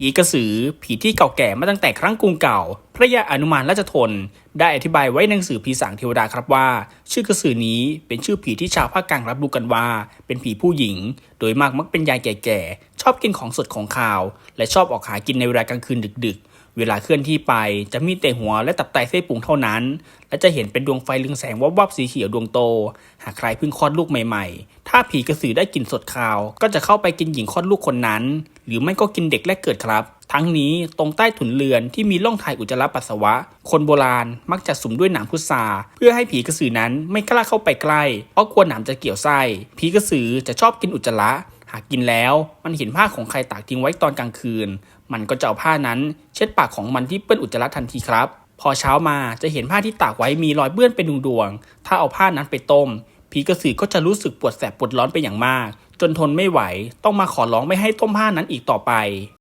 ผีกระสือผีที่เก่าแก่มาตั้งแต่ครั้งกรุงเก่า พระยาอนุมานราชทน ได้อธิบายไว้ในหนังสือผีสางเทวดาครับว่า ชื่อกระสือนี้เป็นชื่อผีที่ชาวภาคกลางรับรู้กันว่า เป็นผีผู้หญิง โดยมากมักเป็นยายแก่ๆ ชอบกินของสดของขาว และชอบออกหากินในเวลากลางคืนดึก ๆ เวลาเคลื่อนที่ไปจะมีแต่หัวและตับไตไส้พุงเท่านั้น และจะเห็นเป็นดวงไฟเรืองแสงวับวับๆสีเขียวดวงโต หากใครเพิ่งคลอดลูกใหม่ๆ ถ้าผีกระสือได้กลิ่นสดขาว ก็จะเข้าไปกินหญิงคลอดลูกคนนั้น หรือไม่ก็กินเด็กแรกเกิดครับ ทั้งนี้ตรงใต้ถุนเรือนที่มีร่องถ่ายอุจจาระปัสสาวะ คนโบราณมักจะสุมด้วยหนามพุทราเพื่อให้ผีกระสือนั้นไม่กล้าเข้าไปใกล้ เพราะกลัวหนามจะเกี่ยวไส้ ผีกระสือจะชอบกินอุจจาระหากกินแล้วมันเห็นผ้าของใครตากทิ้งไว้ตอนกลางคืน มันก็จะเอาผ้านั้นเช็ดปากของมันที่เปื้อนอุจจาระทันทีครับ พอเช้ามาจะเห็นผ้าที่ตากไว้มีรอยเปื้อนเป็นดวงๆถ้าเอาผ้านั้นไปต้มผีกระสือก็จะรู้สึกปวดแสบปวดร้อนไปอย่างมาก จนทนไม่ไหว ต้องมาขอร้องไม่ให้ต้มผ้านั้นอีกต่อไป